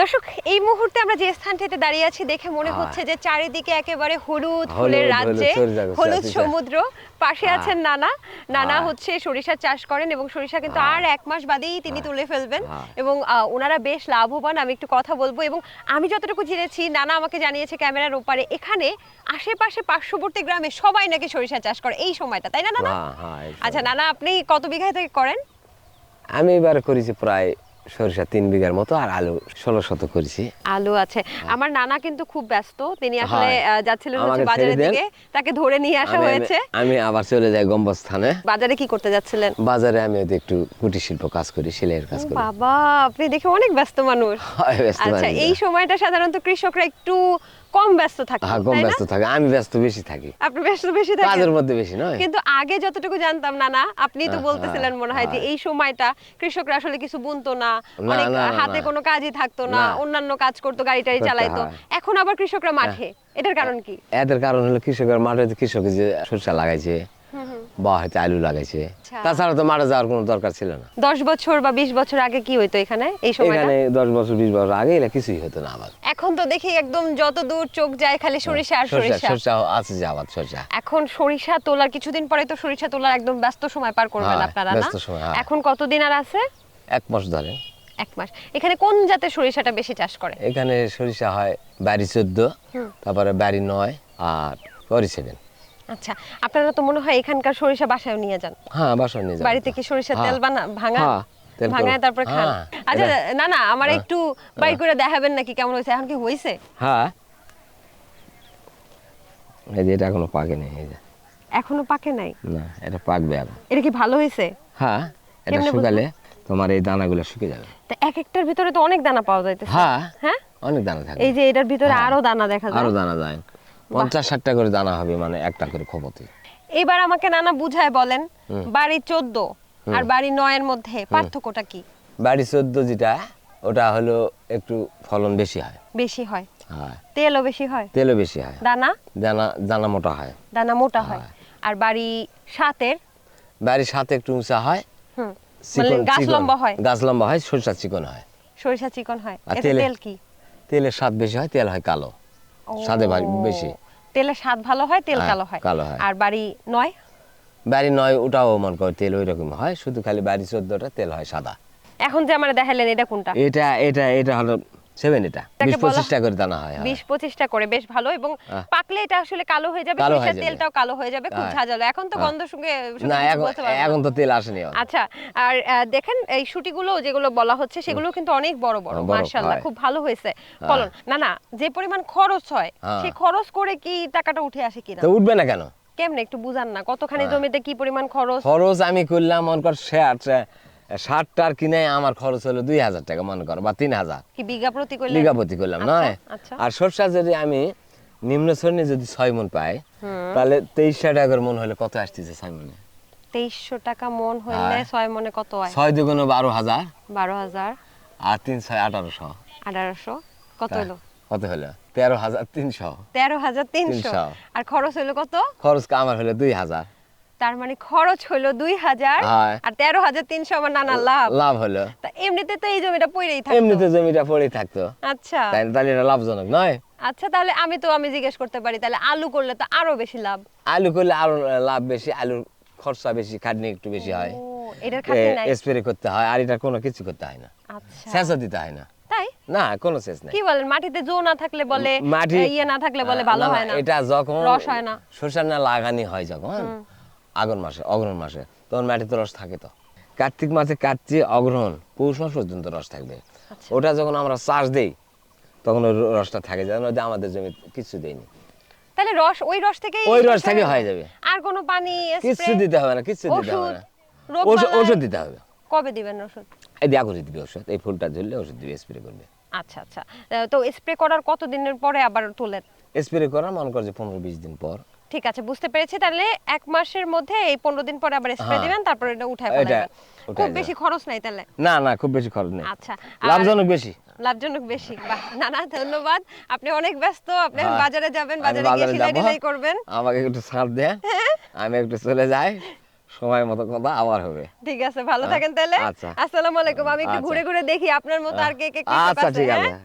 দর্শক এই মুহূর্তে আমরা যে স্থানটিতে দাঁড়িয়ে আছি দেখে মনে। হচ্ছে যে চারিদিকে একেবারে হলুদ ফুলের রাজ্যে হলুদ সমুদ্র পাশে। আছেন নানা নানা। হচ্ছে সরিষা চাষ করেন এবং সরিষা কিন্তু আর এক মাস বাদেই তিনি তুলে ফেলবেন। এবং ওনারা বেশ লাভবান আমি একটু কথা বলব এবং আমি যতটুকু জেনেছি নানা আমাকে জানিয়েছে ক্যামেরার ওপারে এখানে আশেপাশে পার্শ্ববর্তী গ্রামে সবাই নাকি সরিষা চাষ করে এই সময়টা তাই না নানা হ্যাঁ আচ্ছা। নানা আপনি কত বিঘা থেকে করেন আমি এবার করেছি প্রায় সরিষা তিন বিঘার মতো আর আলু ষোলো শত করেছি। আলু আছে। আমার নানা কিন্তু খুব ব্যস্ত। তিনি আসলে হ্যাঁ। যাচ্ছিলেন বাজারে বাজারের দিকে। তাকে ধরে নিয়ে আসা হয়েছে। আমি আবার চলে যাই গম্বস্থানে। বাজারে কি করতে যাচ্ছিলেন? বাজারে আমি ওই একটু কুটির শিল্প কাজ করি সেলাইয়ের কাজ করি। বাবা আপনি দেখে অনেক ব্যস্ত মানুষ। আচ্ছা এই সময়টা সাধারণত কৃষকরা একটু কম ব্যস্ত থাকে হ্যাঁ কম ব্যস্ত থাকে। আমি ব্যস্ত বেশি থাকি। আপনি ব্যস্ত বেশি থাকেন? কাজের মধ্যে বেশি নয়। কিন্তু আগে যতটুকু জানতাম না না আপনি তো হ্যাঁ, বলতেছিলেন মনে হয় যে হ্যাঁ। এই সময়টা কৃষকরা আসলে কিছু বুনতো না অনেক হাতে কোনো কাজই থাকতো না। অন্যান্য কাজ করতো গাড়ি টাড়ি চালাইতো। এখন আবার কৃষকরা মাঠে এটার কারণ কি? এদের কারণ হলো কৃষকের মাঠে কৃষক যে সরষা লাগাইছে বা হয়তো আলু লাগাইছে। আচ্ছা। তাছাড়া তো মাঠে যাওয়ার কোনো দরকার ছিল না। দশ বছর বা বিশ বছর আগে কি হইতো এখানে এই এখানে দশ বছর বিশ বছর আগে এগুলা কিছুই হতো না আবার। এখন তো দেখি একদম যত দূর চোখ যায় খালি সরিষা আর সরষা সরিষা। আছে যে আবার সরষা। এখন সরিষা তোলার কিছুদিন পরে তো সরিষা তোলার একদম ব্যস্ত সময় পার করবেন হ্যাঁ, আপনারা না? ব্যস্ত সময়, হ্যাঁ। এখন কতদিন আর আছে? এক মাস ধরে। এক মাস। এখানে কোন জাতের সরিষাটা বেশি চাষ করে? এখানে সরিষা হয় বাড়ি চোদ্দ তারপরে বাড়ি নয় আর করি সেভেন। আচ্ছা আপনারা তো মনে হয় এখানকার সরিষা বাসায় নিয়ে যান। হ্যাঁ বাসন নিয়ে যাব। বাড়িতে কি সরিষার হ্যাঁ। তেল বানা ভাঙা? হ্যাঁ, ভাঙায় তারপর খান। আচ্ছা না না আমার। একটু বাইর করে দেখাবেন নাকি কেমন হয়েছে? এখন কি হয়েছে? হ্যাঁ এই যে এটা এখনও পাকেনি এই যে। এখনও পাকে নাই? না এটা পাকবে এখন এটা কি ভালো হয়েছে? হ্যাঁ এটা শুকালে তোমার এই দানাগুলো শুকে যাবে। তা এক একটার ভিতরে তো অনেক দানা পাওয়া যাইতেছে। হ্যাঁ হ্যাঁ? অনেক দানা থাকে। এই যে এটার ভিতরে। আরও দানা দেখা যায়। আরও দানা যায়। পঞ্চাশ ষাটটা করে দানা হবে মানে একটা করে খবতে এবার আমাকে নানা বুঝায় বলেন বাড়ি চোদ্দ। আর বাড়ি নয়ের মধ্যে পার্থক্যটা কি? বাড়ি চোদ্দ যেটা ওটা হলো একটু ফলন বেশি হয়। বেশি হয়? তেলও বেশি হয়? তেলও বেশি হয়। দানা? দানা দানা মোটা হয়। দানা মোটা হয়। আর বাড়ি সাতের? সাথে একটু উঁচা হয়। মানে গাছ লম্বা হয়? গাছ লম্বা হয় সরষা চিকন হয়। সরিষা চিকন হয়। তেল কি? তেলের স্বাদ বেশি হয় তেল হয় কালো। স্বাদে বেশি। তেলের স্বাদ ভালো হয় তেল হ্যাঁ, কালো হয়। কালো হয়। আর বাড়ি নয়? বাড়ি নয় ওটাও মনে করে তেল ওই রকম হয় শুধু খালি বাড়ি চোদ্দটা তেল হয় সাদা। এখন যে আমার দেখালেন এটা কোনটা? এটা এটা এটা হলো সেভেন এটা। বিশ পঁচিশটা করে দানা হয়। বিশ পঁচিশটা করে বেশ ভালো। এবং। পাকলে এটা আসলে কালো হয়ে যাবে সরিষার তেলটাও কালো হয়ে যাবে খুব। ঝাঁঝালো। এখন তো। গন্ধ সঙ্গে না এখন তো তেল আসেনি আচ্ছা আর দেখেন এই শুটিগুলো যেগুলো বলা হচ্ছে সেগুলো কিন্তু অনেক বড় বড় মার্শাল্লাহ খুব ভালো হয়েছে। ফলন না না যে পরিমাণ খরচ হয় হ্যাঁ। সেই খরচ করে কি টাকাটা উঠে আসে কিনা? তো উঠবে না কেন? কেমনে একটু বুঝান না? কতখানি হ্যাঁ। জমিতে কি পরিমাণ খরচ? খরচ আমি করলাম মনে কর ষাট ষাটটার কিনে আমার খরচ হলো দুই হাজার টাকা মনে কর বা তিন হাজার। কি বিঘা প্রতি করলে লিগাপতি করলাম আচ্ছা, নয়? আচ্ছা। আর সরষা যদি আমি নিম্ন শ্রেণি যদি ছয় মন পাই তাহলে তেইশশো টাকার মন হলে কত আসতেছে ছয় মনে? তেইশশো টাকা মন হইলে হ্যাঁ। ছয় মনে কত হয়? ছয় দুগুণ বারো হাজার। বারো হাজার। আর তিন ছয় আঠারোশো। আঠারোশো। কত। হলো কত হলো? তেরো হাজার তিনশো। তেরো হাজার তিনশো। আর খরচ হইল কত? খরচ আমার হলো দুই হাজার। তার মানে খরচ হইল দুই হাজার। আর তেরো হাজার তিনশো আমার নানা লাভ। লাভ হলো তা এমনিতে তো এই জমিটা পড়েই থাকে এমনিতে জমিটা পড়েই থাকতো। আচ্ছা। তাহলে এটা লাভজনক নয়? আচ্ছা তাহলে আমি তো আমি জিজ্ঞেস করতে পারি তাহলে আলু করলে তো আরও বেশি লাভ। আলু করলে আরও লাভ বেশি আলুর খরচা বেশি খাটনি একটু বেশি হয়। স্প্রে করতে হয় আর এটা কোনো কিছু করতে হয় না। আচ্ছা। দিতে হয় না। না কোনো সেচ নেই। কি বলেন মাটিতে জো না থাকলে বলে মাটি ইয়ে না থাকলে বলে ভালো হয় না। এটা যখন রস হয় না। শস্য না লাগানি হয় যখন আগুন মাসে অগ্রহণ মাসে তখন মাটিতে রস থাকে তো। কার্তিক মাসে কাটছে অগ্রহণ পৌষ মাস পর্যন্ত রস থাকবে। আচ্ছা। ওটা যখন আমরা চাষ দেই তখন ওই রসটা থাকে যেন আমাদের জমি কিছু দেয়নি তাহলে রস ওই রস থেকেই ওই রস থেকে হয়ে যাবে। আর কোনো পানি স্প্রে দিতে হবে না কিচ্ছু দিতে হবে না। ওষুধ ওষুধ দিতে হবে। কবে দিবেন ওষুধ? এই দিয়া দিবে ওষুধ। এই ফুলটা ধরলে ওষুধ দিবে স্প্রে করবে। আচ্ছা আচ্ছা। তো স্প্রে করার কত দিনের পরে আবার তোলেন? স্প্রে করা মনে কর যে পনেরো বিশ দিন পর। ঠিক আছে বুঝতে পেরেছি। তাহলে এক মাসের মধ্যে এই পনেরো দিন পরে আবার স্প্রে হ্যাঁ। দিবেন তারপরে এটা উঠায় এটা খুব বেশি খরচ নাই তাহলে? না না খুব বেশি খরচ নেই। আচ্ছা লাভজনক বেশি। লাভজনক বেশি। বাহ না না ধন্যবাদ। আপনি অনেক ব্যস্ত আপনি হ্যাঁ। বাজারে যাবেন বাজারে গিয়ে সেলাই করবেন। আমাকে একটু ছাড় দেন আমি একটু চলে যাই। সময় মতো কথা আবার হবে ঠিক আছে ভালো থাকেন তাহলে আচ্ছা। আসসালামু আলাইকুম আমি একটু আচ্ছা। ঘুরে ঘুরে দেখি আপনার মতো আর কে কে কৃষক আচ্ছা ঠিক হ্যাঁ? আছে